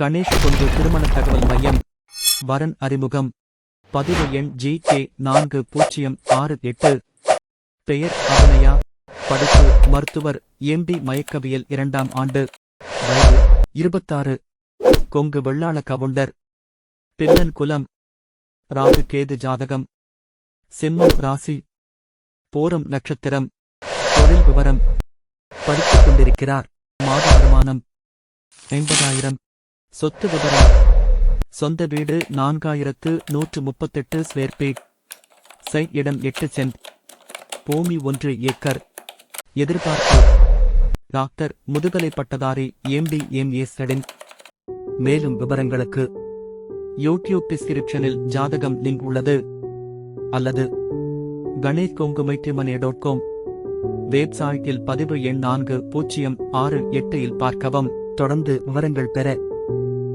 கணேஷ் கொண்டு திருமண தகவல் மையம். வரன் அறிமுகம். பதிவு எண் ஜி கே நான்கு பூஜ்ஜியம் ஆறு எட்டு. பெயர் அபிநயா படிப்பு மருத்துவர் எம்பி மயக்கவியல் இரண்டாம் ஆண்டு. வயது இருபத்தாறு. கொங்கு வெள்ளாள கவுண்டர். பின்னன் குலம். ராகு கேது ஜாதகம். சிம்மம் ராசி. போரம் நட்சத்திரம். தொழில் விவரம். படித்துக் கொண்டிருக்கிறார். மாத வருமானம். ஐம்பதாயிரம். சொத்து விவரம் சொந்த வீடு நான்காயிரத்து நூற்று முப்பத்தெட்டு ஸ்கொயர் பீட் சைட் இடம் எட்டு சென்ட் பூமி ஒன்று ஏக்கர். எதிர்பார்ப்பு. டாக்டர் முதுகலை பட்டதாரி எம்பி எம்ஏ ஸ்டடின் மேலும் விவரங்களுக்கு யூடியூப் டிஸ்கிரிப்ஷனில் ஜாதகம் லிங்க் உள்ளது. அல்லது கணேஷ் கொங்குமைட்டிமனே டாட் காம் வெப்சைட்டில் பதிவு எண் நான்கு பூஜ்ஜியம் ஆறு எட்டில் பார்க்கவும். தொடர்ந்து விவரங்கள் பெற